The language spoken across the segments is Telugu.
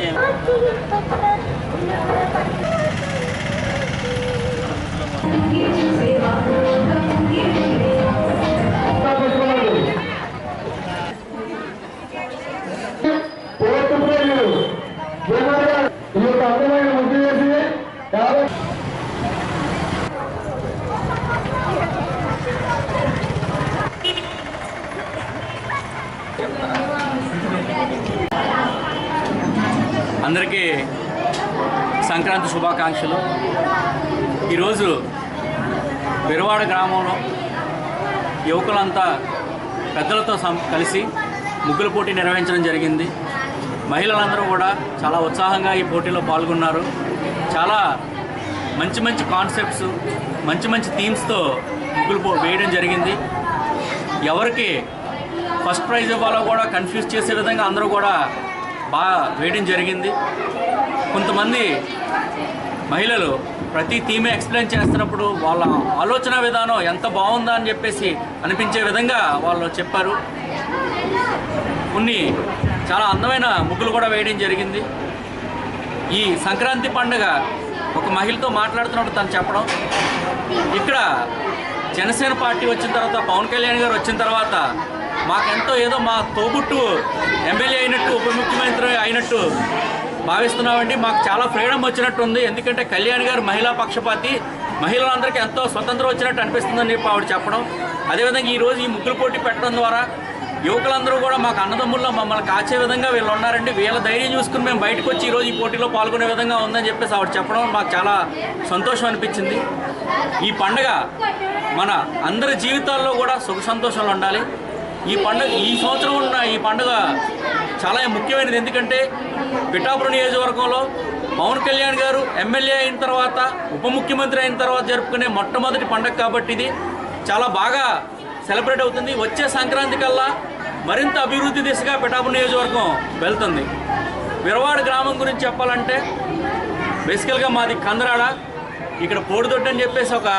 Cem. Thank you. అందరికీ సంక్రాంతి శుభాకాంక్షలు. ఈరోజు పెరువాడ గ్రామంలో యువకులంతా పెద్దలతో సం కలిసి ముగ్గుల పోటీ నిర్వహించడం జరిగింది. మహిళలందరూ కూడా చాలా ఉత్సాహంగా ఈ పోటీలో పాల్గొన్నారు. చాలా మంచి మంచి కాన్సెప్ట్స్ మంచి మంచి థీమ్స్తో ముగ్గులు వేయడం జరిగింది. ఎవరికి ఫస్ట్ ప్రైజ్ ఇవ్వాలో కూడా కన్ఫ్యూజ్ చేసే విధంగా అందరూ కూడా బాగా వేయడం జరిగింది. కొంతమంది మహిళలు ప్రతి థీమే ఎక్స్ప్లెయిన్ చేస్తున్నప్పుడు వాళ్ళ ఆలోచన విధానం ఎంత బాగుందా అని చెప్పేసి అనిపించే విధంగా వాళ్ళు చెప్పారు. కొన్ని చాలా అందమైన ముగ్గులు కూడా వేయడం జరిగింది. ఈ సంక్రాంతి పండుగ ఒక మహిళతో మాట్లాడుతున్నప్పుడు తను చెప్పడం. ఇక్కడ జనసేన పార్టీ వచ్చిన తర్వాత పవన్ కళ్యాణ్ గారు వచ్చిన తర్వాత మాకెంతో ఏదో మా తోబుట్టు ఎమ్మెల్యే అయినట్టు ముఖ్యమంత్రి అయినట్టు భావిస్తున్నామండి. మాకు చాలా ఫ్రీడమ్ వచ్చినట్టుంది. ఎందుకంటే కళ్యాణ్ గారు మహిళా పక్షపాతి. మహిళలందరికీ ఎంతో స్వతంత్రం వచ్చినట్టు అనిపిస్తుందని చెప్పి ఆవిడ చెప్పడం. అదేవిధంగా ఈరోజు ఈ ముగ్గులు పోటీ పెట్టడం ద్వారా యువకులందరూ కూడా మాకు అన్నదమ్ముల్లో మమ్మల్ని కాచే విధంగా వీళ్ళు ఉన్నారండి. వీళ్ళ ధైర్యం చూసుకుని మేము బయటకు వచ్చి ఈరోజు ఈ పోటీలో పాల్గొనే విధంగా ఉందని చెప్పేసి ఆవిడ చెప్పడం మాకు చాలా సంతోషం అనిపించింది. ఈ పండుగ మన అందరి జీవితాల్లో కూడా సుఖ సంతోషాలు ఉండాలి. ఈ పండుగ ఈ సంవత్సరం ఉన్న ఈ పండుగ చాలా ముఖ్యమైనది. ఎందుకంటే పిఠాపురం నియోజకవర్గంలో పవన్ కళ్యాణ్ గారు ఎమ్మెల్యే అయిన తర్వాత ఉప ముఖ్యమంత్రి అయిన తర్వాత జరుపుకునే మొట్టమొదటి పండగ కాబట్టి ఇది చాలా బాగా సెలబ్రేట్ అవుతుంది. వచ్చే సంక్రాంతి కల్లా మరింత అభివృద్ధి దిశగా పిఠాపురం నియోజకవర్గం వెళ్తుంది. విరవాడ గ్రామం గురించి చెప్పాలంటే బేసికల్గా మాది కందరాడ. ఇక్కడ పోడుదొడ్డి అని చెప్పేసి ఒక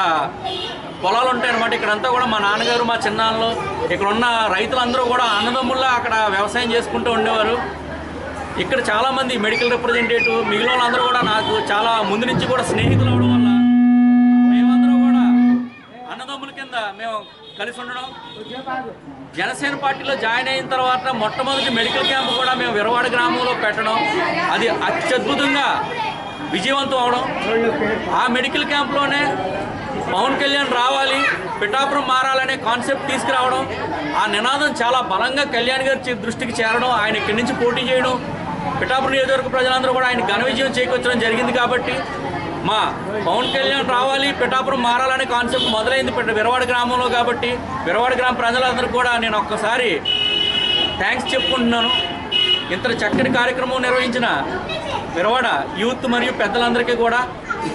పొలాలు ఉంటాయి అనమాట ఇక్కడంతా కూడా మా నాన్నగారు మా చిన్నాన్నలు ఇక్కడ ఉన్న రైతులందరూ కూడా అన్నదమ్ముల్లా అక్కడ వ్యవసాయం చేసుకుంటూ ఉండేవారు. ఇక్కడ చాలామంది మెడికల్ రిప్రజెంటేటివ్ మిగిలిన వాళ్ళందరూ కూడా నాకు చాలా ముందు నుంచి కూడా స్నేహితులు అవడం వల్ల మేమందరం కూడా అన్నదమ్ముల కింద మేము కలిసి ఉండడం. జనసేన పార్టీలో జాయిన్ అయిన తర్వాత మొట్టమొదటి మెడికల్ క్యాంప్ కూడా మేము విరవాడ గ్రామంలో పెట్టడం. అది అత్యద్భుతంగా విజయవంతం అవడం. ఆ మెడికల్ క్యాంప్లోనే పవన్ కళ్యాణ్ రావాలి పిఠాపురం మారాలనే కాన్సెప్ట్ తీసుకురావడం ఆ నినాదం చాలా బలంగా కళ్యాణ్ గారి దృష్టికి చేరడం ఆయన ఇక్కడి నుంచి పోటీ చేయడం పిఠాపురం నియోజకవర్గ ప్రజలందరూ కూడా ఆయన ఘన విజయం చేకూర్చడం జరిగింది కాబట్టి మా పవన్ కళ్యాణ్ రావాలి పిఠాపురం మారాలనే కాన్సెప్ట్ మొదలైంది విరవాడ గ్రామంలో కాబట్టి విరవాడ గ్రామ ప్రజలందరూ కూడా నేను ఒక్కసారి థ్యాంక్స్ చెప్పుకుంటున్నాను. ఇంత చక్కటి కార్యక్రమం నిర్వహించిన విరవాడ యూత్ మరియు పెద్దలందరికీ కూడా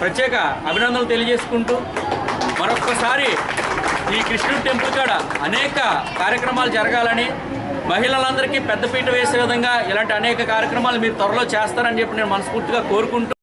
ప్రత్యేక అభినందనలు తెలియజేసుకుంటూ మరొక్కసారి ఈ కృష్ణుడు టెంపుల్ కాడ అనేక కార్యక్రమాలు జరగాలని మహిళలందరికీ పెద్దపీట వేసే విధంగా ఇలాంటి అనేక కార్యక్రమాలు మీరు త్వరలో చేస్తారని చెప్పి నేను మనస్ఫూర్తిగా కోరుకుంటూ